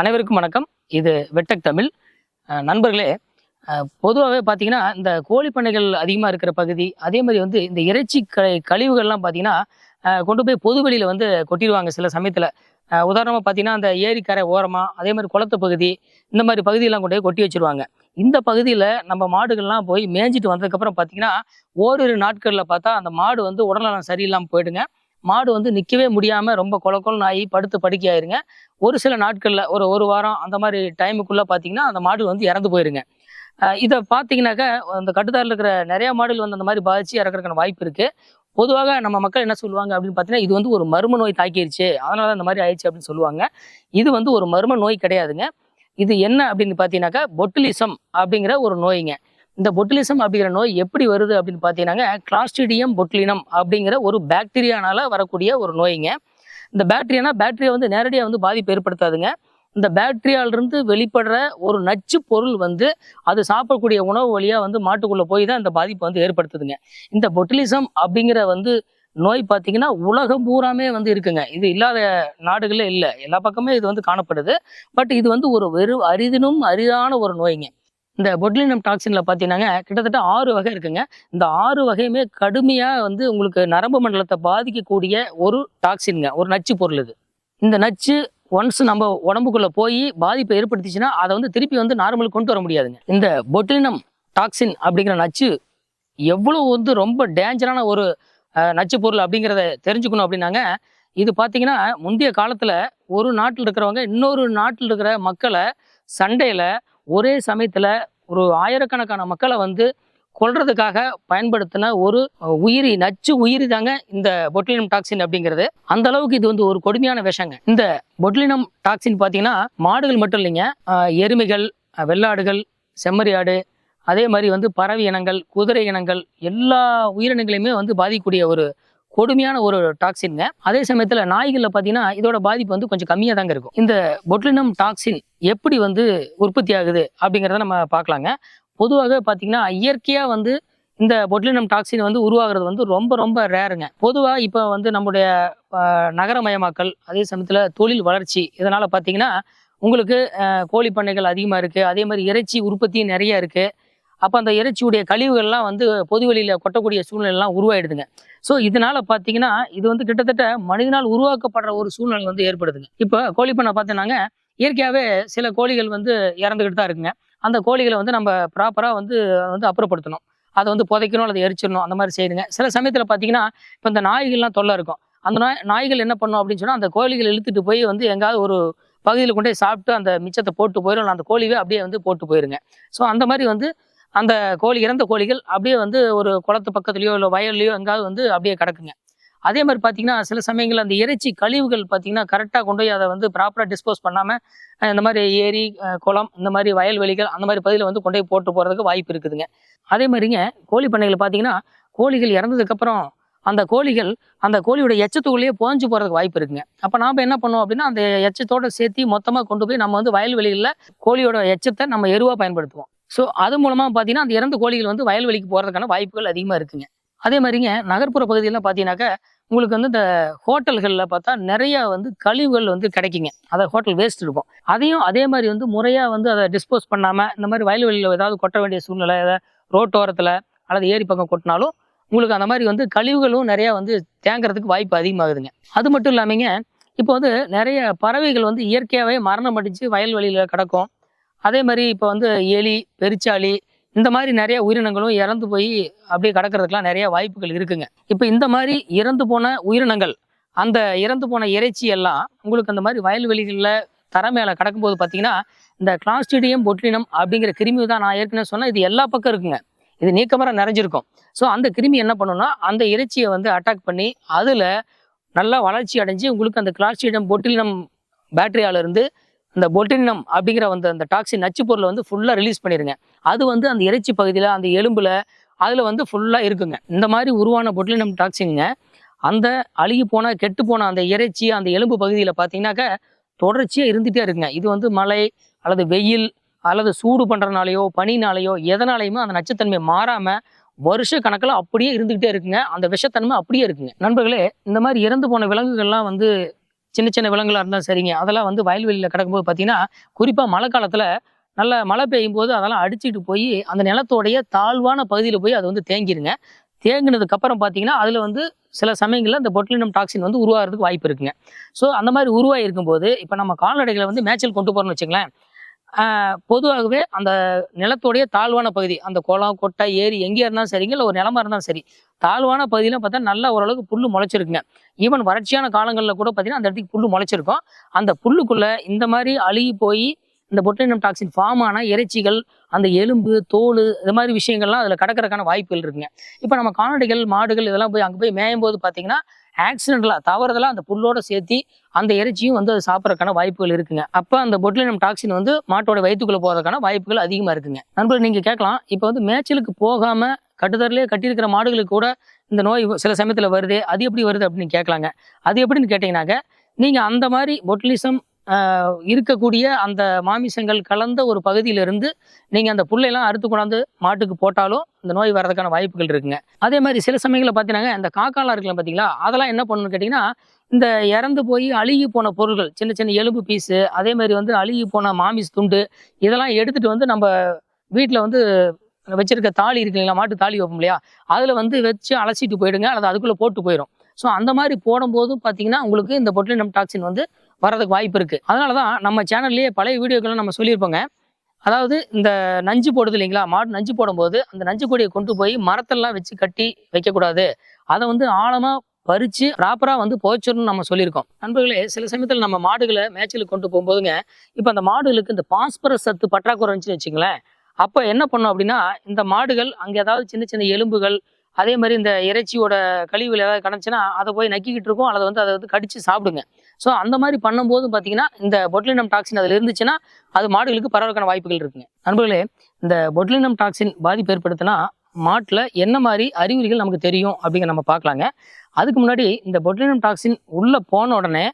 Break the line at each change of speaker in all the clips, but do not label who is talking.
அனைவருக்கும் வணக்கம். இது வெட்டக் தமிழ். நண்பர்களே பொதுவாகவே பார்த்தீங்கன்னா இந்த கோழி பண்ணைகள் அதிகமாக இருக்கிற பகுதி அதே மாதிரி வந்து இந்த இறைச்சி க கழிவுகள்லாம் பார்த்தீங்கன்னா கொண்டு போய் பொதுவெளியில் வந்து கொட்டிடுவாங்க சில சமயத்தில். உதாரணமாக பார்த்தீங்கன்னா அந்த ஏரிக்கரை ஓரமாக அதே மாதிரி குளத்து பகுதி இந்த மாதிரி பகுதியெல்லாம் கொண்டு போய் கொட்டி வச்சிருவாங்க. இந்த பகுதியில் நம்ம மாடுகள்லாம் போய் மேய்ஞ்சிட்டு வந்ததுக்கப்புறம் பார்த்தீங்கன்னா ஓரிரு நாட்களில் பார்த்தா அந்த மாடு வந்து உடல்நலம் சரியில்லாமல் போயிடுங்க. மாடு வந்து நிற்கவே முடியாமல் ரொம்ப கொல ஆகி படுத்து படுக்க ஆயிருங்க ஒரு சில நாட்களில் ஒரு ஒரு வாரம் அந்த மாதிரி டைமுக்குள்ளே பார்த்தீங்கன்னா அந்த மாடு வந்து இறந்து போயிருங்க. இதை பார்த்தீங்கன்னாக்கா அந்த கட்டுத்தாரில் இருக்கிற நிறையா மாடுகள் வந்து அந்த மாதிரி பாதிச்சு இறக்குறதுக்கான வாய்ப்பு இருக்குது பொதுவாக நம்ம மக்கள் என்ன சொல்லுவாங்க அப்படின்னு பார்த்தீங்கன்னா இது வந்து ஒரு மர்ம நோய் தாக்கிருச்சு அதனால தான் இந்த மாதிரி ஆயிடுச்சு அப்படின்னு சொல்லுவாங்க. இது வந்து ஒரு மர்ம நோய் கிடையாதுங்க. இது என்ன அப்படின்னு பார்த்தீங்கன்னாக்கா பொட்டுலிசம் அப்படிங்கிற ஒரு நோய்ங்க. இந்த பொட்டுலிசம் அப்படிங்கிற நோய் எப்படி வருது அப்படின்னு பார்த்தீங்கன்னாங்க கிளாஸ்டிடியம் பொட்லினம் அப்படிங்கிற ஒரு பாக்டீரியானால வரக்கூடிய ஒரு நோய்ங்க. இந்த பாக்டீரியானா பாக்டீரியா வந்து நேரடியாக வந்து பாதிப்பு ஏற்படுத்தாதுங்க. இந்த பேக்டீரியாவிலிருந்து வெளிப்படுற ஒரு நச்சு பொருள் வந்து அது சாப்பிடக்கூடிய உணவு வழியாக வந்து மாட்டுக்குள்ளே போய் தான் இந்த பாதிப்பை வந்து ஏற்படுத்துதுங்க. இந்த பொட்டிலிசம் அப்படிங்கிற வந்து நோய் பார்த்தீங்கன்னா உலகம் பூராமே வந்து இருக்குங்க. இது இல்லாத நாடுகளே இல்லை. எல்லா பக்கமே இது வந்து காணப்படுது. பட் இது வந்து ஒரு வெறும் அரிதினும் அரிதான ஒரு நோய்ங்க. இந்த பொட்லினம் டாக்ஸினில் பார்த்தீங்கன்னா கிட்டத்தட்ட ஆறு வகை இருக்குங்க. இந்த ஆறு வகையுமே கடுமையாக வந்து உங்களுக்கு நரம்பு மண்டலத்தை பாதிக்கக்கூடிய ஒரு டாக்ஸின்ங்க ஒரு நச்சு பொருள் இது. இந்த நச்சு ஒன்ஸ் நம்ம உடம்புக்குள்ளே போய் பாதிப்பை ஏற்படுத்திச்சுன்னா அதை வந்து திருப்பி வந்து நார்மலுக்கு கொண்டு வர முடியாதுங்க. இந்த பொட்லினம் டாக்ஸின் அப்படிங்கிற நச்சு எவ்வளோ வந்து ரொம்ப டேஞ்சரான ஒரு நச்சு பொருள் அப்படிங்கிறத தெரிஞ்சுக்கணும் அப்படின்னாங்க. இது பார்த்தீங்கன்னா முந்தைய காலத்தில் ஒரு நாட்டில் இருக்கிறவங்க இன்னொரு நாட்டில் இருக்கிற மக்களை சண்டையில் ஒரே சமயத்தில் ஒரு ஆயிரக்கணக்கான மக்களை வந்து கொள்றதுக்காக பயன்படுத்தின ஒரு உயிரி நச்சு உயிரி தாங்க இந்த பொட்லினம் டாக்ஸின் அப்படிங்கிறது. அந்த அளவுக்கு இது வந்து ஒரு கொடுமையான விஷங்க. இந்த பொட்லினம் டாக்ஸின் பார்த்தீங்கன்னா மாடுகள் மட்டும் இல்லைங்க. எருமைகள் வெள்ளாடுகள் செம்மறி ஆடு அதே மாதிரி வந்து பறவை இனங்கள் குதிரை இனங்கள் எல்லா உயிரினங்களையுமே வந்து பாதிக்கக்கூடிய ஒரு கொடுமையான ஒரு டாக்ஸின்ங்க அதே சமயத்தில் நாய்களில் பார்த்தீங்கன்னா இதோட பாதிப்பு வந்து கொஞ்சம் கம்மியாக தாங்க இருக்கும். இந்த பொட்லினம் டாக்ஸின் எப்படி வந்து உற்பத்தி ஆகுது அப்படிங்கிறத நம்ம பார்க்கலாங்க பொதுவாக பார்த்தீங்கன்னா இயற்கையாக வந்து இந்த பொட்லினம் டாக்ஸின் வந்து உருவாகிறது வந்து ரொம்ப ரொம்ப ரேருங்க பொதுவாக இப்போ வந்து நம்முடைய நகரமயமாக்கல் அதே சமயத்தில் தொழில் வளர்ச்சி இதனால் பார்த்தீங்கன்னா உங்களுக்கு கோழி பண்ணைகள் அதிகமாக இருக்குது அதே மாதிரி இறைச்சி உற்பத்தியும் நிறைய இருக்குது அப்போ அந்த இறைச்சியுடைய கழிவுகள்லாம் வந்து பொதுவெளியில் கொட்டக்கூடிய சூழ்நிலைலாம் உருவாயிடுதுங்க. ஸோ இதனால பார்த்தீங்கன்னா இது வந்து கிட்டத்தட்ட மனிதனால் உருவாக்கப்படுற ஒரு சூழ்நிலை வந்து ஏற்படுதுங்க. இப்போ கோழி பண்ணை பார்த்தீங்கன்னாங்க இயற்கையாகவே சில கோழிகள் வந்து இறந்துக்கிட்டு தான் இருக்குங்க. அந்த கோழிகளை வந்து நம்ம ப்ராப்பராக வந்து வந்து அப்புறப்படுத்தணும். அதை வந்து புதைக்கணும் அல்லது எரிச்சிடணும் அந்த மாதிரி செய்யுங்க சில சமயத்தில் பார்த்தீங்கன்னா இப்போ இந்த நாய்கள்லாம் தொல்லை இருக்கும். அந்த நாய் நாய்கள் என்ன பண்ணும் அப்படின்னு சொன்னால் அந்த கோழிகள் இழுத்துட்டு போய் வந்து எங்காவது ஒரு பகுதியில் கொண்டு போய் சாப்பிட்டு அந்த மிச்சத்தை போட்டு போயிடும் அந்த கோழிவே அப்படியே வந்து போட்டு போயிருங்க. ஸோ அந்த மாதிரி வந்து அந்த கோழி இறந்த கோழிகள் அப்படியே வந்து ஒரு குளத்து பக்கத்துலேயோ இல்லை வயல்லையோ எங்காவது வந்து அப்படியே கிடக்குங்க. அதே மாதிரி பார்த்தீங்கன்னா சில சமயங்களில் அந்த இறைச்சி கழிவுகள் பார்த்தீங்கன்னா கரெக்டாக கொண்டு போய் அதை வந்து ப்ராப்பராக டிஸ்போஸ் பண்ணாமல் இந்த மாதிரி ஏரி குளம் இந்த மாதிரி வயல்வெளிகள் அந்த மாதிரி பகுதியில் வந்து கொண்டு போய் போட்டு போகிறதுக்கு வாய்ப்பு இருக்குதுங்க. அதே மாதிரிங்க கோழி பண்ணைகள் பார்த்தீங்கன்னா கோழிகள் இறந்ததுக்கப்புறம் அந்த கோழிகள் அந்த கோழியோட எச்சத்துக்குள்ளேயே புகஞ்சு போகிறதுக்கு வாய்ப்பு இருக்குங்க. அப்போ நாம் என்ன பண்ணுவோம் அப்படின்னா அந்த எச்சத்தோட சேர்த்து மொத்தமாக கொண்டு போய் நம்ம வந்து வயல்வெளிகளில் கோழியோட எச்சத்தை நம்ம எருவாக பயன்படுத்துவோம். ஸோ அது மூலமாக பார்த்தீங்கன்னா அந்த இறந்த கோழிகள் வந்து வயல்வெளிக்கு போகிறதுக்கான வாய்ப்புகள் அதிகமாக இருக்குங்க. அதே மாதிரிங்க நகர்ப்புற பகுதியெல்லாம் பார்த்தீங்கன்னாக்கா உங்களுக்கு வந்து இந்த ஹோட்டல்களில் பார்த்தா நிறைய வந்து கழிவுகள் வந்து கிடைக்குங்க. அதை ஹோட்டல் வேஸ்ட் இருக்கும். அதையும் அதே மாதிரி வந்து முறையாக வந்து அதை டிஸ்போஸ் பண்ணாமல் இந்த மாதிரி வயல்வெளியில் ஏதாவது கொட்ட வேண்டிய சூழ்நிலை ஏதாவது ரோட்டோரத்தில் அல்லது ஏரி பக்கம் கொட்டினாலும் உங்களுக்கு அந்த மாதிரி வந்து கழிவுகளும் நிறையா வந்து தேங்குறதுக்கு வாய்ப்பு அதிகமாகுதுங்க. அது மட்டும் இல்லாமங்க இப்போ வந்து நிறைய பறவைகள் வந்து இயற்கையாகவே மரணம் அடித்து வயல்வெளியில் கிடக்கும். அதே மாதிரி இப்போ வந்து எலி பெருச்சாளி இந்த மாதிரி நிறைய உயிரினங்களும் இறந்து போய் அப்படியே கிடக்கிறதுக்கெலாம் நிறைய வாய்ப்புகள் இருக்குங்க. இப்போ இந்த மாதிரி இறந்து போன உயிரினங்கள் அந்த இறந்து போன இறைச்சி எல்லாம் உங்களுக்கு அந்த மாதிரி வயல்வெளிகளில் தர மேலே கிடக்கும்போது பார்த்தீங்கன்னா இந்த கிளாஸ்டிடியம் பொட்லினம் அப்படிங்கிற கிருமி தான் நான் ஏற்கனவே சொன்னேன். இது எல்லா பக்கம் இருக்குங்க. இது நீக்கமரம் நிறைஞ்சிருக்கும். ஸோ அந்த கிருமி என்ன பண்ணுன்னா அந்த இறைச்சியை வந்து அட்டாக் பண்ணி அதில் நல்லா வளர்ச்சி அடைஞ்சு உங்களுக்கு அந்த கிளாஸ்டிடியம் பொட்டிலினம் பேட்டரியால இருந்து அந்த பொட்டினம் அப்படிங்கிற அந்த அந்த டாக்ஸின் நச்சு பொருளை வந்து ஃபுல்லாக ரிலீஸ் பண்ணிடுங்க அது வந்து அந்த இறைச்சி பகுதியில் அந்த எலும்பில் அதில் வந்து ஃபுல்லாக இருக்குங்க. இந்த மாதிரி உருவான பொட்டினம் டாக்ஸின்ங்க அந்த அழுகி போன கெட்டு போன அந்த இறைச்சி அந்த எலும்பு பகுதியில் பார்த்தீங்கன்னாக்கா தொடர்ச்சியாக இருந்துகிட்டே இருக்குங்க. இது வந்து மழை அல்லது வெயில் அல்லது சூடு பண்ணுறனாலையோ பனினாலேயோ எதனாலையுமே அந்த நச்சுத்தன்மை மாறாமல் வருஷ கணக்கில் அப்படியே இருந்துக்கிட்டே இருக்குங்க. அந்த விஷத்தன்மை அப்படியே இருக்குங்க. நண்பர்களே இந்த மாதிரி இறந்து போன விலங்குகள்லாம் வந்து சின்ன சின்ன விலங்குகளாக இருந்தாலும் சரிங்க. அதெல்லாம் வந்து வயல்வெளியில் கிடக்கும்போது பார்த்தீங்கன்னா குறிப்பாக மழை காலத்தில் நல்ல மழை பெய்யும் போது அதெல்லாம் அடிச்சிட்டு போய் அந்த நிலத்தோடைய தாழ்வான பகுதியில் போய் அது வந்து தேங்கிருங்க. தேங்கினதுக்கு அப்புறம் பார்த்தீங்கன்னா அதில் வந்து சில சமயங்களில் இந்த பொட்லினம் டாக்ஸின் வந்து உருவாகிறதுக்கு வாய்ப்பு இருக்குங்க. ஸோ அந்த மாதிரி உருவாகி இருக்கும்போது இப்போ நம்ம கால்நடைகளை வந்து மேய்ச்சல் கொண்டு போகிறோம்னு வச்சுங்களேன் பொதுவாகவே அந்த நிலத்தோடைய தாழ்வான பகுதி அந்த குளம் கொட்டை ஏரி எங்கேயா இருந்தாலும் சரிங்க இல்லை ஒரு நிலமா இருந்தாலும் சரி. தாழ்வான பகுதியெலாம் பார்த்தா நல்லா ஓரளவுக்கு புல் முளைச்சிருக்குங்க. ஈவன் வறட்சியான காலங்களில் கூட பார்த்தீங்கன்னா அந்த இடத்துக்கு புல் முளைச்சிருக்கும். அந்த புல்லுக்குள்ள இந்த மாதிரி அழுகி போய் இந்த பொட்டினம் டாக்ஸின் ஃபார்ம் இறைச்சிகள் அந்த எலும்பு தோல் இது மாதிரி விஷயங்கள்லாம் அதில் கிடக்கிறதுக்கான வாய்ப்புகள் இருக்குங்க. இப்போ நம்ம கால்நடைகள் மாடுகள் இதெல்லாம் போய் அங்கே போய் மேயும் போது பார்த்தீங்கன்னா ஆக்சிடென்டலாக தவறுதலாக அந்த புல்லோட சேர்த்து அந்த இறைச்சியும் வந்து அது சாப்பிட்றதுக்கான வாய்ப்புகள் இருக்குங்க. அப்போ அந்த பொட்லினம் டாக்ஸின் வந்து மாட்டோட வயிற்றுக்குள்ளே போகிறதுக்கான வாய்ப்புகள் அதிகமாக இருக்குங்க. நண்பர்கள் நீங்கள் கேட்கலாம். இப்போ வந்து மேய்ச்சலுக்கு போகாமல் கட்டுத்தரலே கட்டியிருக்கிற மாடுகளுக்கு கூட இந்த நோய் சில சமயத்தில் வருது அது எப்படி வருது அப்படின்னு கேட்கலாங்க. அது எப்படின்னு கேட்டிங்கனாக்க நீங்கள் அந்த மாதிரி பொட்லிசம் இருக்கக்கூடிய அந்த மாமிசங்கள் கலந்த ஒரு பகுதியிலிருந்து நீங்கள் அந்த புல்லையெல்லாம் அறுத்து கொண்டாந்து மாட்டுக்கு போட்டாலும் இந்த நோய் வர்றதுக்கான வாய்ப்புகள் இருக்குங்க. அதே மாதிரி சில சமயங்களில் பார்த்தீங்கன்னா இந்த காக்காலாம் இருக்கலாம் பார்த்தீங்களா அதெல்லாம் என்ன பண்ணணும்னு கேட்டிங்கன்னா இந்த இறந்து போய் அழுகி போன பொருள்கள் சின்ன சின்ன எலும்பு பீஸு அதே மாதிரி வந்து அழுகி போன மாமிஸ் துண்டு இதெல்லாம் எடுத்துகிட்டு வந்து நம்ம வீட்டில் வந்து வச்சிருக்க தாலி இருக்கு இல்லைங்களா மாட்டு தாலி வைப்போம் இல்லையா அதில் வந்து வச்சு அலசிட்டு போயிடுங்க அல்லது அதுக்குள்ளே போட்டு போயிடும் ஸோ அந்த மாதிரி போடும்போதும் பார்த்தீங்கன்னா உங்களுக்கு இந்த பொட்லினம் டாக்ஸின் வந்து வரதுக்கு வாய்ப்பு இருக்குது அதனால தான் நம்ம சேனல்லேயே பழைய வீடியோக்கெல்லாம் நம்ம சொல்லியிருப்போங்க. அதாவது இந்த நஞ்சு போடுது இல்லைங்களா? மாடு நஞ்சு போடும்போது அந்த நஞ்சு கொடியை கொண்டு போய் மரத்தெல்லாம் வச்சு கட்டி வைக்கக்கூடாது. அதை வந்து ஆழமாக பறித்து ப்ராப்பராக வந்து போச்சிடணும்னு நம்ம சொல்லியிருக்கோம். நண்பர்களே சில சமயத்தில் நம்ம மாடுகளை மேய்ச்சலுக்கு கொண்டு போகும்போதுங்க இப்போ அந்த மாடுகளுக்கு இந்த பாஸ்பரஸ் சத்து பற்றாக்குறை இருந்துச்சுன்னு வச்சுங்களேன் அப்போ என்ன பண்ணோம் அப்படின்னா இந்த மாடுகள் அங்கே ஏதாவது சின்ன சின்ன எலும்புகள் அதே மாதிரி இந்த இறைச்சியோட கழிவுகள் ஏதாவது கிடந்துச்சுன்னா அதை போய் நக்கிக்கிட்டு இருக்கும். அல்லது வந்து அதை வந்து கடிச்சு சாப்பிடுங்க. ஸோ அந்த மாதிரி பண்ணும்போது பார்த்தீங்கன்னா இந்த பொட்லினம் டாக்ஸின் அதில் இருந்துச்சுன்னா அது மாடுகளுக்கு பரவலுக்கான வாய்ப்புகள் இருக்குங்க. நண்பர்களே இந்த பொட்லினம் டாக்ஸின் பாதிப்பு ஏற்படுத்தினா மாட்டில் என்ன மாதிரி அறிகுறிகள் நமக்கு தெரியும் அப்படிங்கிற நம்ம பார்க்கலாங்க. அதுக்கு முன்னாடி இந்த பொட்லினம் டாக்ஸின் உள்ளே போன உடனே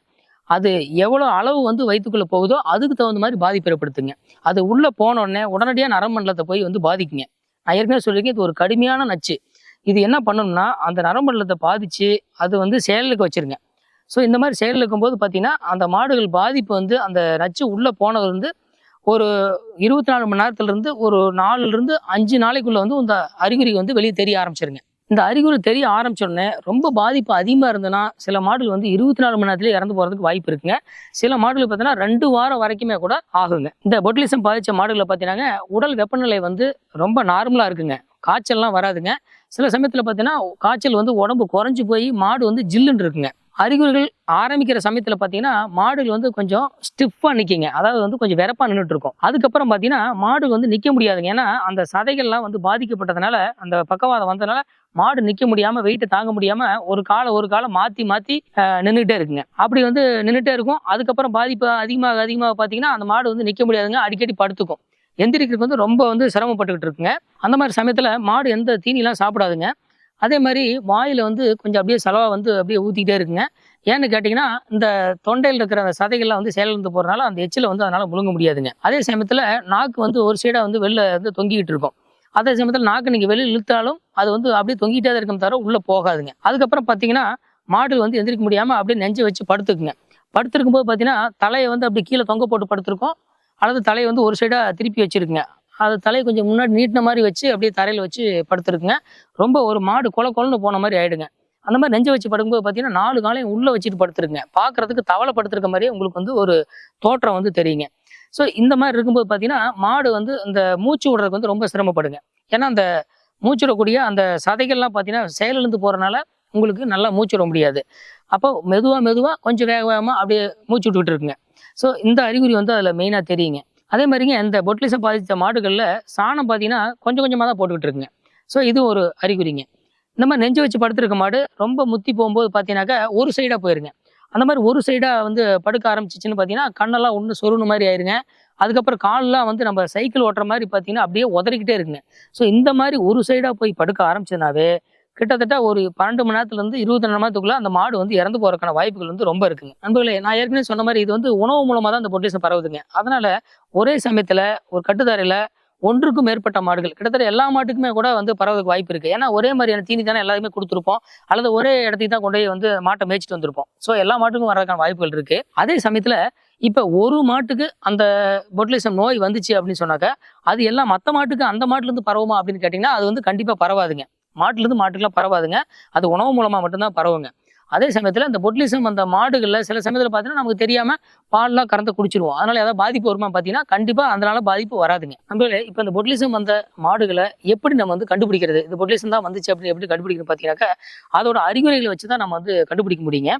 அது எவ்வளோ அளவு வந்து வயிற்றுக்குள்ளே போகுதோ அதுக்கு தகுந்த மாதிரி பாதிப்பு ஏற்படுத்துங்க. அது உள்ளே போன உடனே உடனடியாக நரம்பண்டலத்தை போய் வந்து பாதிக்குங்க. நான் ஏற்கனவே சொல்லியிருக்கேன் இது ஒரு கடுமையான நச்சு. இது என்ன பண்ணணும்னா அந்த நரம்பண்டலத்தை பாதித்து அது வந்து செயலுக்கு வச்சிருங்க. ஸோ இந்த மாதிரி செயல் இருக்கும்போது பார்த்தீங்கன்னா அந்த மாடுகள் பாதிப்பு வந்து அந்த நச்சு உள்ளே போனது வந்து ஒரு இருபத்தி நாலு மணி நேரத்துலேருந்து ஒரு நாலுலேருந்து அஞ்சு நாளைக்குள்ளே வந்து இந்த அறிகுறி வந்து வெளியே தெரிய ஆரம்பிச்சிருங்க. இந்த அறிகுறி தெரிய ஆரம்பிச்சோடனே ரொம்ப பாதிப்பு அதிகமாக இருந்ததுன்னா சில மாடுகள் வந்து இருபத்தி நாலு மணி நேரத்துலேயே இறந்து போகிறதுக்கு வாய்ப்பு இருக்குங்க. சில மாடுகள் பார்த்தீங்கன்னா ரெண்டு வாரம் வரைக்குமே கூட ஆகுங்க. இந்த பொட்டிலிசம் பாதித்த மாடுகளை பார்த்தீங்கன்னா உடல் வெப்பநிலை வந்து ரொம்ப நார்மலாக இருக்குங்க. காய்ச்சல்லாம் வராதுங்க. சில சமயத்தில் பார்த்தீங்கன்னா காய்ச்சல் வந்து உடம்பு குறைஞ்சு போய் மாடு வந்து ஜில்லுன்னு இருக்குங்க. அறிகுறிகள் ஆரம்பிக்கிற சமயத்தில் பார்த்தீங்கன்னா மாடுகள் வந்து கொஞ்சம் ஸ்டிஃபாக நிற்கிங்க அதாவது வந்து கொஞ்சம் வெறப்பாக நின்றுட்டு இருக்கும் அதுக்கப்புறம் பார்த்தீங்கன்னா மாடு வந்து நிற்க முடியாதுங்க. ஏன்னா அந்த சதைகள்லாம் வந்து பாதிக்கப்பட்டதுனால அந்த பக்கவாதம் வந்ததுனால மாடு நிற்க முடியாமல் வெயிட்டை தாங்க முடியாமல் ஒரு காலை ஒரு காலை மாற்றி மாற்றி நின்றுட்டே இருக்குங்க. அப்படி வந்து நின்றுட்டே இருக்கும். அதுக்கப்புறம் பாதிப்பு அதிகமாக அதிகமாக பார்த்தீங்கன்னா அந்த மாடு வந்து நிற்க முடியாதுங்க. அடிக்கடி படுத்துக்கும். எந்திரிக்கிறதுக்கு வந்து ரொம்ப வந்து சிரமப்பட்டுக்கிட்டு இருக்குங்க. அந்த மாதிரி சமயத்தில் மாடு எந்த தீனிலாம் சாப்பிடாதுங்க. அதே மாதிரி வாயில் வந்து கொஞ்சம் அப்படியே செலவாக வந்து அப்படியே ஊற்றிக்கிட்டே இருக்குங்க. ஏன்னு கேட்டிங்கன்னா இந்த தொண்டையில் இருக்கிற அந்த சதைகள்லாம் வந்து செயலிழந்து போகிறனால அந்த எச்சில் வந்து அதனால் முழுங்க முடியாதுங்க. அதே சமயத்தில் நாக்கு வந்து ஒரு சைடாக வந்து வெளில வந்து தொங்கிக்கிட்டு இருக்கும். அதே சமயத்தில் நாக்கு நீங்கள் வெளியில் இழுத்தாலும் அது வந்து அப்படியே தொங்கிட்டே தான் இருக்கும் தவிர உள்ளே போகாதுங்க. அதுக்கப்புறம் பார்த்தீங்கன்னா மாடு வந்து எந்திரிக்க முடியாமல் அப்படியே நெஞ்சு வச்சு படுத்துக்குங்க. படுத்திருக்கும் போது பார்த்தீங்கன்னா தலையை வந்து அப்படி கீழே தொங்க போட்டு படுத்திருக்கோம். அல்லது தலையை வந்து ஒரு சைடாக திருப்பி வச்சுருக்குங்க. அது தலையை கொஞ்சம் முன்னாடி நீட்டின மாதிரி வச்சு அப்படியே தரையில் வச்சு படுத்துருக்குங்க. ரொம்ப ஒரு மாடு கொல கொலன்னு போன மாதிரி ஆயிடுங்க. அந்த மாதிரி நெஞ்சை வச்சு படுக்கும்போது பார்த்தீங்கன்னா நாலு காலையும் உள்ளே வச்சுட்டு படுத்துருங்க பார்க்குறதுக்கு தவளை படுத்துருக்க மாதிரியே உங்களுக்கு வந்து ஒரு தோற்றம் வந்து தெரியுங்க. ஸோ இந்த மாதிரி இருக்கும்போது பார்த்தீங்கன்னா மாடு வந்து இந்த மூச்சு விடுறதுக்கு வந்து ரொம்ப சிரமப்படுங்க. ஏன்னா அந்த மூச்சு விடக்கூடிய அந்த சதைகள்லாம் பார்த்தீங்கன்னா செயலிழந்து போகிறனால உங்களுக்கு நல்லா மூச்சு விட முடியாது. அப்போ மெதுவாக மெதுவாக கொஞ்சம் வேக வேகமாக அப்படியே மூச்சு விட்டுக்கிட்டு இருக்குங்க ஸோ இந்த அறிகுறி வந்து அதில் மெயினாக தெரியுங்க. அதே மாதிரிங்க இந்த பொட்லிசம் பாதித்த மாடுகளில் சாணம் பார்த்தீங்கன்னா கொஞ்சம் கொஞ்சமாக தான் போட்டுக்கிட்டு இருக்குங்க. ஸோ இது ஒரு அறிகுறிங்க. இந்த மாதிரி நெஞ்சு வச்சு படுத்திருக்க மாடு ரொம்ப முத்தி போகும்போது பார்த்தீங்கன்னாக்கா ஒரு சைடாக போயிருங்க. அந்த மாதிரி ஒரு சைடாக வந்து படுக்க ஆரம்பிச்சிச்சின்னு பார்த்தீங்கன்னா கண்ணெல்லாம் ஒன்று சொருணு மாதிரி ஆயிருங்க. அதுக்கப்புறம் கால்லாம் வந்து நம்ம சைக்கிள் ஓட்டுற மாதிரி பார்த்தீங்கன்னா அப்படியே உதறிக்கிட்டே இருக்குங்க. ஸோ இந்த மாதிரி ஒரு சைடாக போய் படுக்க ஆரம்பிச்சதுனாவே கிட்டத்தட்ட ஒரு பன்னெண்டு மணி நேரத்துலேருந்து இருபத்தி ரெண்டு மணி நேரத்துக்குள்ள அந்த மாடு வந்து இறந்து போறதுக்கான வாய்ப்புகள் வந்து ரொம்ப இருக்குங்க. நண்பர்களே நான் ஏற்கனவே சொன்ன மாதிரி இது வந்து உணவு மூலமாக தான் அந்த பொட்டேஷன் பரவுதுங்க. அதனால ஒரே சமயத்தில் ஒரு கட்டுத்தாரையில் ஒன்றுக்கும் மேற்பட்ட மாடுகள் கிட்டத்தட்ட எல்லா மாட்டுக்குமே கூட வந்து பரவதுக்கு வாய்ப்பு இருக்குது ஏன்னா ஒரே மாதிரியான தீனி தானே எல்லாருமே கொடுத்துருப்போம். அல்லது ஒரே இடத்துக்கு தான் கொண்டு போய் வந்து மாட்டை மேய்ச்சிட்டு வந்திருப்போம். ஸோ எல்லா மாட்டுக்கும் வரதுக்கான வாய்ப்புகள் இருக்குது அதே சமயத்தில் இப்போ ஒரு மாட்டுக்கு அந்த பொட்லிசம் நோய் வந்துச்சு அப்படின்னு சொன்னாக்க அது எல்லாம் மற்ற மாட்டுக்கு அந்த மாட்டுலேருந்து பரவுமா அப்படின்னு கேட்டிங்கன்னா அது வந்து கண்டிப்பாக பரவாதுங்க. மாட்டுலேருந்து மாட்டுக்கெல்லாம் பரவாதுங்க. அது உணவு மூலமாக மட்டும்தான் பரவுங்க. அதே சமயத்தில் இந்த பொட்லிசம் அந்த மாடுகளில் சில சமயத்தில் பார்த்தீங்கன்னா நமக்கு தெரியாமல் பால்லாம் கறந்து குடிச்சிருவோம். அதனால் ஏதாவது பாதிப்பு வருமா பார்த்தீங்கன்னா கண்டிப்பாக அதனால பாதிப்பு வராதுங்க. நம்மளே இப்போ இந்த பொட்லிசம் வந்த மாடுகளை எப்படி நம்ம வந்து கண்டுபிடிக்கிறது? இந்த பொட்லிசம் தான் வந்துச்சு அப்படின்னு எப்படி கண்டுபிடிக்கணும் பார்த்தீங்கன்னாக்கா அதோட அறிகுறிகளை வச்சு தான் நம்ம வந்து கண்டுபிடிக்க முடியுங்க.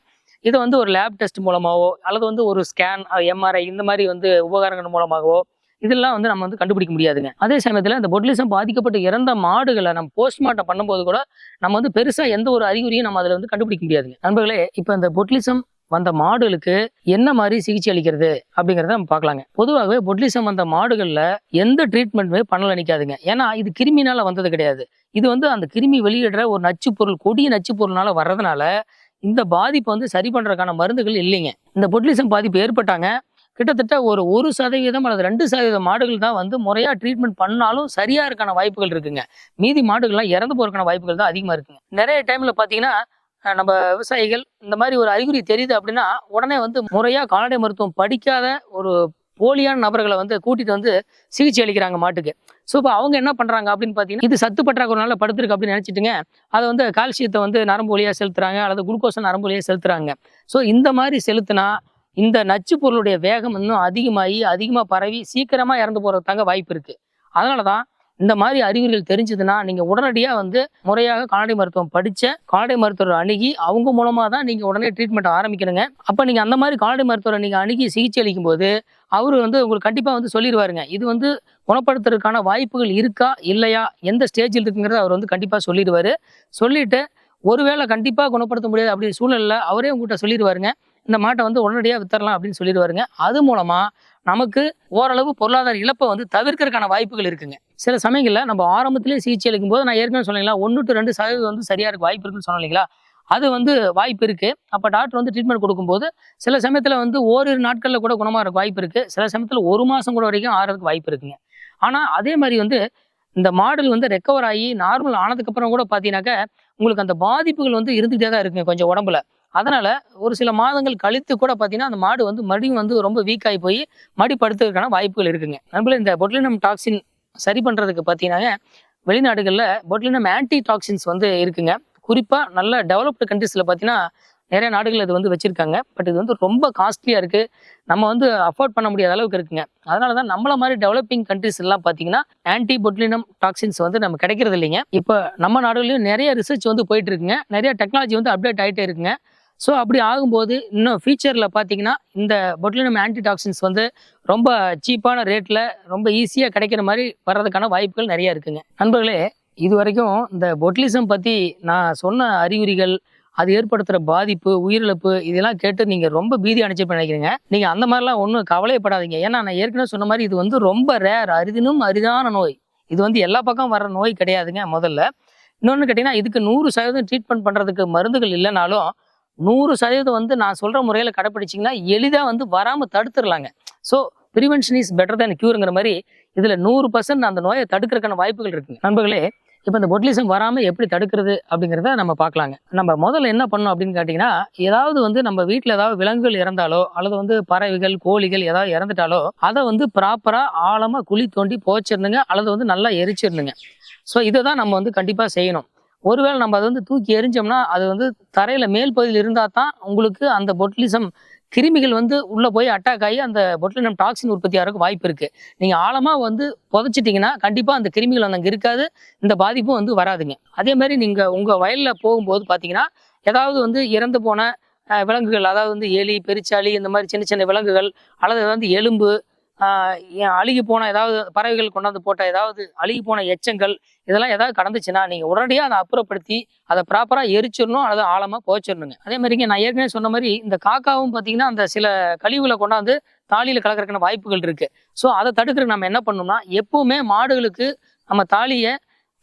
இதை வந்து ஒரு லேப் டெஸ்ட் மூலமாகவோ அல்லது வந்து ஒரு ஸ்கேன் எம்ஆர்ஐ இந்த மாதிரி வந்து உபகரணங்கள் மூலமாகவோ இதெல்லாம் வந்து நம்ம வந்து கண்டுபிடிக்க முடியாதுங்க. அதே சமயத்தில் இந்த பொட்லிசம் பாதிக்கப்பட்டு இறந்த மாடுகளை நம்ம போஸ்ட்மார்ட்டம் பண்ணும்போது கூட நம்ம வந்து பெருசாக எந்த ஒரு அறிகுறியும் நம்ம அதில் வந்து கண்டுபிடிக்க முடியாதுங்க. நண்பர்களே இப்போ இந்த பொட்லிசம் வந்த மாடுகளுக்கு என்ன மாதிரி சிகிச்சை அளிக்கிறது அப்படிங்கிறத நம்ம பார்க்கலாங்க. பொதுவாகவே பொட்லிசம் வந்த மாடுகளில் எந்த ட்ரீட்மெண்ட்டுமே பண்ணல நிற்காதுங்க ஏன்னா இது கிருமினால வந்தது கிடையாது. இது வந்து அந்த கிருமி வெளியிடுற ஒரு நச்சு பொருள் கொடிய நச்சு பொருள்னால வர்றதுனால இந்த பாதிப்பை வந்து சரி பண்ணுறதுக்கான மருந்துகள் இல்லைங்க. இந்த பொட்லிசம் பாதிப்பு ஏற்பட்டாங்க. கிட்டத்தட்ட ஒரு ஒரு சதவீதம் அல்லது ரெண்டு சதவீதம் மாடுகள் தான் வந்து முறையாக ட்ரீட்மெண்ட் பண்ணாலும் சரியாக இருக்கான வாய்ப்புகள் இருக்குங்க. மீதி மாடுகள்லாம் இறந்து போகிறக்கான வாய்ப்புகள் தான் அதிகமாக இருக்குங்க. நிறைய டைமில் பார்த்தீங்கன்னா நம்ம விவசாயிகள் இந்த மாதிரி ஒரு அறிகுறி தெரியுது அப்படின்னா உடனே வந்து முறையாக கால்நடை மருத்துவம் படிக்காத ஒரு போலியான நபர்களை வந்து கூட்டிட்டு வந்து சிகிச்சை அளிக்கிறாங்க மாட்டுக்கு. ஸோ இப்போ அவங்க என்ன பண்ணுறாங்க அப்படின்னு பார்த்தீங்கன்னா இது சத்து பற்றாக்குறனால படுத்துருக்கு அப்படின்னு நினச்சிட்டுங்க அதை வந்து கால்சியத்தை வந்து நரம்பு வழியாக செலுத்துறாங்க அல்லது குளுக்கோஸை நரம்பு வழியாக செலுத்துறாங்க. ஸோ இந்த மாதிரி செலுத்தினா இந்த நச்சு பொருளுடைய வேகம் இன்னும் அதிகமாகி அதிகமாக பரவி சீக்கிரமாக இறந்து போகிறதுக்கு தாங்க வாய்ப்பு இருக்குது அதனால தான் இந்த மாதிரி அறிகுறிகள் தெரிஞ்சதுன்னா நீங்கள் உடனடியாக வந்து முறையாக கால்நடை மருத்துவம் படித்த கால்நடை மருத்துவரை அணுகி அவங்க மூலமாக தான் நீங்கள் உடனே ட்ரீட்மெண்ட் ஆரம்பிக்கணுங்க. அப்போ நீங்கள் அந்த மாதிரி கால்நடை மருத்துவரை நீங்கள் அணுகி சிகிச்சை அளிக்கும் போது அவர் வந்து உங்களுக்கு கண்டிப்பாக வந்து சொல்லிடுவாருங்க இது வந்து குணப்படுத்துறதுக்கான வாய்ப்புகள் இருக்கா இல்லையா எந்த ஸ்டேஜில் இருக்குங்கிறத அவர் வந்து கண்டிப்பாக சொல்லிடுவார். சொல்லிவிட்டு ஒருவேளை கண்டிப்பாக குணப்படுத்த முடியாது அப்படி சூழ்நிலை அவரே உங்கள்கிட்ட சொல்லிடுவாருங்க இந்த மாட்டை வந்து உடனடியாக வித்தரலாம் அப்படின்னு சொல்லிடுவாருங்க. அது மூலமாக நமக்கு ஓரளவு பொருளாதார இழப்பை வந்து தவிர்க்கறதுக்கான வாய்ப்புகள் இருக்குங்க. சில சமயங்களில் நம்ம ஆரம்பத்திலேயே சிகிச்சை அளிக்கும் போது நான் ஏற்கனவே சொன்னீங்களா ஒன்று டு ரெண்டு சதவீதம் வந்து சரியாக இருக்க வாய்ப்பு இருக்குன்னு சொன்னீங்களா அது வந்து வாய்ப்பு இருக்குது அப்போ டாக்டர் வந்து ட்ரீட்மெண்ட் கொடுக்கும்போது சில சமயத்தில் வந்து ஓரிரு நாட்களில் கூட குணமாக இருக்க வாய்ப்பு இருக்குது சில சமயத்தில் ஒரு மாதம் கூட வரைக்கும் ஆறதுக்கு வாய்ப்பு இருக்குங்க. ஆனால் அதே மாதிரி வந்து இந்த மாடல் வந்து ரெக்கவர் ஆகி நார்மல் ஆனதுக்கப்புறம் கூட பார்த்தீங்கன்னாக்க உங்களுக்கு அந்த பாதிப்புகள் வந்து இருந்துகிட்டே தான் இருக்குங்க கொஞ்சம் உடம்புல. அதனால் ஒரு சில மாதங்கள் கழித்து கூட பார்த்தீங்கன்னா அந்த மாடு வந்து மறுபடியும் வந்து ரொம்ப வீக்காகி போய் மறுபடி படுத்துறதுக்கான வாய்ப்புகள் இருக்குங்க. நண்பர்களே இந்த பொட்லினம் டாக்ஸின் சரி பண்ணுறதுக்கு பார்த்தீங்கன்னா வெளிநாடுகளில் பொட்லினம் ஆன்டி டாக்ஸின்ஸ் வந்து இருக்குங்க. குறிப்பாக நல்ல டெவலப்டு கண்ட்ரீஸில் பார்த்தீங்கன்னா நிறைய நாடுகள் இது வந்து வச்சுருக்காங்க. பட் இது வந்து ரொம்ப காஸ்ட்லியாக இருக்குது நம்ம வந்து அஃபோர்ட் பண்ண முடியாத அளவுக்கு இருக்குங்க. அதனால தான் நம்மள மாதிரி டெவலப்பிங் கண்ட்ரிஸ் எல்லாம் பார்த்தீங்கன்னா ஆன்டி பொட்லினம் டாக்ஸின்ஸ் வந்து நம்ம கிடைக்கிறது இல்லைங்க இப்போ நம்ம நாடுகளையும் நிறைய ரிசர்ச் வந்து போயிட்டு இருக்குங்க. நிறைய டெக்னாலஜி வந்து அப்டேட் ஆகிட்டே இருக்குங்க. ஸோ அப்படி ஆகும்போது இன்னும் ஃபியூச்சரில் பார்த்தீங்கன்னா இந்த பொட்லினம் ஆன்டிடாக்சின்ஸ் வந்து ரொம்ப சீப்பான ரேட்டில் ரொம்ப ஈஸியாக கிடைக்கிற மாதிரி வர்றதுக்கான வாய்ப்புகள் நிறையா இருக்குங்க. நண்பர்களே இது வரைக்கும் இந்த பொட்லிசம் பற்றி நான் சொன்ன அறிகுறிகள் அது ஏற்படுத்துகிற பாதிப்பு உயிரிழப்பு இதெல்லாம் கேட்டு நீங்கள் ரொம்ப பீதி அனுப்பிச்சு நினைக்கிறீங்க. நீங்கள் அந்த மாதிரிலாம் ஒன்றும் கவலையப்படாதீங்க. ஏன்னா நான் ஏற்கனவே சொன்ன மாதிரி இது வந்து ரொம்ப ரேர் அரிதினும் அரிதான நோய். இது வந்து எல்லா பக்கம் வர்ற நோய் கிடையாதுங்க முதல்ல. இன்னொன்று கேட்டிங்கன்னா இதுக்கு நூறு சதவீதம் ட்ரீட்மெண்ட் பண்ணுறதுக்கு மருந்துகள் இல்லைனாலும் நூறு சதவீதம் வந்து நான் சொல்கிற முறையில் கடைப்பிடிச்சிங்கன்னா எளிதாக வந்து வராமல் தடுத்துடலாங்க. So prevention is better than க்யூருங்கிற மாதிரி இதில் நூறு பர்சன்ட் அந்த நோயை தடுக்கிறதுக்கான வாய்ப்புகள் இருக்குங்க. நண்பர்களே இப்போ இந்த பொட்லிசம் வராமல் எப்படி தடுக்கிறது அப்படிங்கிறத நம்ம பார்க்கலாங்க. நம்ம முதல்ல என்ன பண்ணணும் அப்படின்னு கேட்டிங்கன்னா ஏதாவது வந்து நம்ம வீட்டில் ஏதாவது விலங்குகள் இறந்தாலோ அல்லது வந்து பறவைகள் கோழிகள் ஏதாவது இறந்துட்டாலோ அதை வந்து ப்ராப்பராக ஆழமாக குழி தோண்டி போச்சிருந்துங்க அல்லது வந்து நல்லா எரிச்சிருந்துங்க ஸோ இதை தான் நம்ம வந்து கண்டிப்பாக செய்யணும். ஒருவேளை நம்ம அதை வந்து தூக்கி எரிஞ்சோம்னா அது வந்து தரையில் மேல் பகுதியில் இருந்தால் தான் உங்களுக்கு அந்த பொட்லிசம் கிருமிகள் வந்து உள்ளே போய் அட்டாக் ஆகி அந்த பொட்லினம் டாக்ஸின் உற்பத்தி ஆகிறதுக்கு வாய்ப்பு இருக்குது நீங்கள் ஆழமாக வந்து புதைச்சிட்டிங்கன்னா கண்டிப்பாக அந்த கிருமிகள் வந்து அங்கே இருக்காது. இந்த பாதிப்பும் வந்து வராதுங்க. அதே மாதிரி நீங்கள் உங்கள் வயலில் போகும்போது பார்த்தீங்கன்னா ஏதாவது வந்து இறந்து போன விலங்குகள் அதாவது வந்து எலி பெருச்சாளி இந்த மாதிரி சின்ன சின்ன விலங்குகள் அல்லது வந்து எலும்பு அழுகி போன ஏதாவது பறவைகள் கொண்டாந்து போட்ட ஏதாவது அழுகி போன எச்சங்கள் இதெல்லாம் ஏதாவது கடந்துச்சுன்னா நீங்கள் உடனடியாக அதை அப்புறப்படுத்தி அதை ப்ராப்பராக எரிச்சிடணும் அல்லது ஆழமாக போச்சிடணுங்க அதே மாதிரிங்க நான் ஏற்கனவே சொன்ன மாதிரி இந்த காக்காவும் பார்த்தீங்கன்னா அந்த சில கழிவுகளை கொண்டாந்து தாலியில் கலக்கறதுக்கான வாய்ப்புகள் இருக்குது ஸோ அதை தடுக்கிறதுக்கு நம்ம என்ன பண்ணோம்னா எப்பவுமே மாடுகளுக்கு நம்ம தாலியை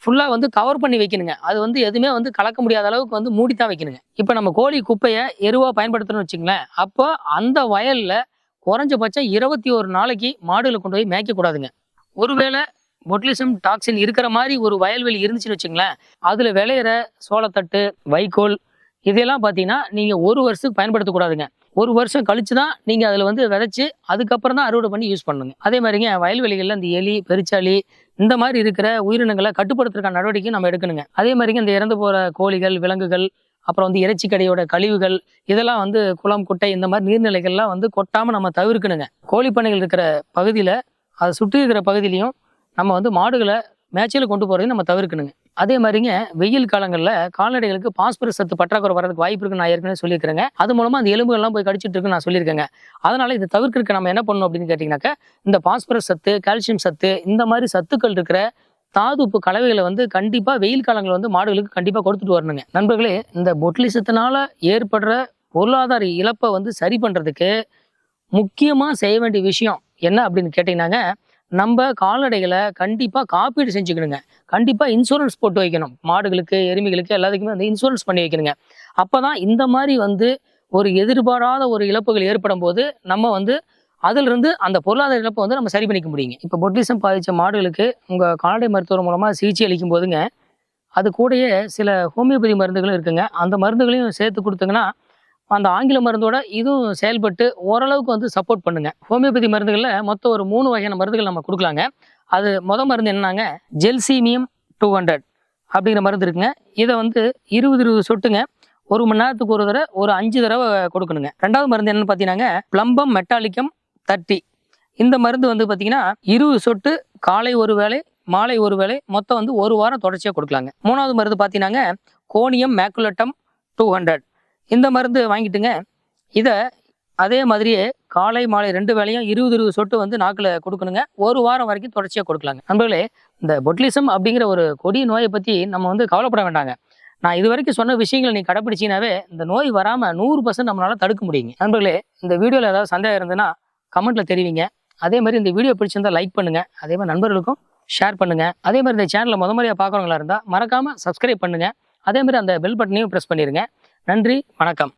ஃபுல்லாக வந்து கவர் பண்ணி வைக்கணுங்க. அது வந்து எதுவுமே வந்து கலக்க முடியாத அளவுக்கு வந்து மூடி தான் வைக்கணுங்க. இப்போ நம்ம கோழி குப்பையை எருவாக பயன்படுத்தணும்னு வச்சுங்களேன் அப்போ அந்த வயலில் குறைஞ்சபட்சம் இருபத்தி ஒரு நாளைக்கு மாடுகளை கொண்டு போய் மேய்க்கக்கூடாதுங்க ஒருவேளை பொட்லிசம் டாக்ஸின் இருக்கிற மாதிரி ஒரு வயல்வெளி இருந்துச்சுன்னு வச்சுங்களேன் அதில் விளையிற சோளத்தட்டு வைக்கோல் இதெல்லாம் பார்த்தீங்கன்னா நீங்கள் ஒரு வருஷத்துக்கு பயன்படுத்தக்கூடாதுங்க ஒரு வருஷம் கழிச்சு தான் நீங்கள் அதில் வந்து விதைச்சி அதுக்கப்புறம் தான் அறுவடை பண்ணி யூஸ் பண்ணுங்க. அதே மாதிரிங்க வயல்வெளிகளில் இந்த எலி பெருச்சாளி இந்த மாதிரி இருக்கிற உயிரினங்களை கட்டுப்படுத்துறதுக்கான நடவடிக்கை நம்ம எடுக்கணுங்க. அதே மாதிரிங்க இந்த இறந்து போகிற கோழிகள் விலங்குகள் அப்புறம் வந்து இறைச்சி கடையோட கழிவுகள் இதெல்லாம் வந்து குளம் குட்டை இந்த மாதிரி நீர்நிலைகள்லாம் வந்து கொட்டாமல் நம்ம தவிர்க்கணுங்க. கோழிப்பண்ணைகள் இருக்கிற பகுதியில் அதை சுற்றி இருக்கிற பகுதியிலையும் நம்ம வந்து மாடுகளை மேய்ச்சல் கொண்டு போகிறதையும் நம்ம தவிர்க்கணுங்க. அதே மாதிரிங்க வெயில் காலங்களில் கால்நடைகளுக்கு பாஸ்பரஸ் சத்து பற்றாக்குறை வரதுக்கு வாய்ப்பு இருக்குன்னு நான் ஏற்கனவே சொல்லியிருக்கிறேங்க. அது மூலமாக அந்த எலும்புகள்லாம் போய் கடிச்சிட்டு இருக்குன்னு நான் சொல்லியிருக்கேங்க. அதனால் இதை தவிர்க்கிறதுக்கு நம்ம என்ன பண்ணணும் அப்படின்னு கேட்டிங்கனாக்கா இந்த பாஸ்பரஸ் சத்து கால்சியம் சத்து இந்த மாதிரி சத்துக்கள் இருக்கிற தாது உப்பு கலவைகளை வந்து கண்டிப்பாக வெயில் காலங்களில் வந்து மாடுகளுக்கு கண்டிப்பாக கொடுத்துட்டு வரணுங்க. நண்பர்களே இந்த பொட்லிசத்தினால ஏற்படுற பொருளாதார இழப்பை வந்து சரி பண்ணுறதுக்கு முக்கியமாக செய்ய வேண்டிய விஷயம் என்ன அப்படின்னு கேட்டிங்கன்னாங்க நம்ம கால்நடைகளை கண்டிப்பாக காப்பீடு செஞ்சுக்கணுங்க. கண்டிப்பாக இன்சூரன்ஸ் போட்டு வைக்கணும். மாடுகளுக்கு எருமைகளுக்கு எல்லாத்துக்குமே வந்து இன்சூரன்ஸ் பண்ணி வைக்கணுங்க. அப்போ தான் இந்த மாதிரி வந்து ஒரு எதிர்பாராத ஒரு இழப்புகள் ஏற்படும் போது நம்ம வந்து அதிலிருந்து அந்த பொருளாதார இழப்பை வந்து நம்ம சரி பண்ணிக்க முடியுங்க. இப்போ பொட்டிசம் பாதித்த மாடுகளுக்கு உங்கள் கால்நடை மருத்துவர் மூலமாக சிகிச்சை அளிக்கும் போதுங்க அது கூடயே சில ஹோமியோபதி மருந்துகளும் இருக்குங்க. அந்த மருந்துகளையும் சேர்த்து கொடுத்தீங்கன்னா அந்த ஆங்கில மருந்தோட இதுவும் செயல்பட்டு ஓரளவுக்கு வந்து சப்போர்ட் பண்ணுங்க. ஹோமியோபதி மருந்துகளில் மொத்தம் ஒரு மூணு வகையான மருந்துகள் நம்ம கொடுக்கலாங்க. அது மொதல் மருந்து என்னன்னாங்க ஜெல்சீமியம் டூ ஹண்ட்ரட் அப்படிங்கிற மருந்து இருக்குங்க. இதை வந்து இருபது இருபது சொட்டுங்க. ஒரு மணி நேரத்துக்கு ஒரு தடவை ஒரு அஞ்சு தடவை கொடுக்கணுங்க. ரெண்டாவது மருந்து என்னன்னு பார்த்தீங்கன்னாங்க பிளம்பம் மெட்டாலிக்கம் தட்டி. இந்த மருந்து வந்து பார்த்தீங்கன்னா இருபது சொட்டு காலை ஒரு வேளை மாலை ஒரு வேளை மொத்தம் வந்து ஒரு வாரம் தொடர்ச்சியாக கொடுக்கலாங்க. மூணாவது மருந்து பார்த்தீங்கன்னாங்க கோனியம் மேக்குலட்டம் டூ ஹண்ட்ரட். இந்த மருந்து வாங்கிட்டுங்க இதை அதே மாதிரியே காலை மாலை ரெண்டு வேலையும் இருபது இருபது சொட்டு வந்து நாக்கில் கொடுக்கணுங்க. ஒரு வாரம் வரைக்கும் தொடர்ச்சியாக கொடுக்கலாங்க. நண்பர்களே இந்த பொட்லிசம் அப்படிங்கிற ஒரு கொடிய நோயை பற்றி நம்ம வந்து கவலைப்பட வேண்டாங்க. நான் இது வரைக்கும் சொன்ன விஷயங்களை நீ கடைப்பிடிச்சினாவே இந்த நோய் வராமல் நூறு பர்சன்ட் நம்மளால தடுக்க முடியுங்க. நண்பர்களே இந்த வீடியோவில் ஏதாவது சந்தேகம் இருந்ததுன்னா கமெண்ட்டில் தெரிவிங்க. அதே மாதிரி இந்த வீடியோ பிடிச்சிருந்தால் லைக் பண்ணுங்கள் அதே மாதிரி நண்பர்களுக்கும் ஷேர் பண்ணுங்கள் அதே மாதிரி இந்த சேனலை முத முறையாக பார்க்குறவங்களா இருந்தால் மறக்காமல் சப்ஸ்கிரைப் பண்ணுங்கள் அதே மாதிரி அந்த பெல் பட்டனையும் ப்ரெஸ் பண்ணிடுங்க நன்றி வணக்கம்.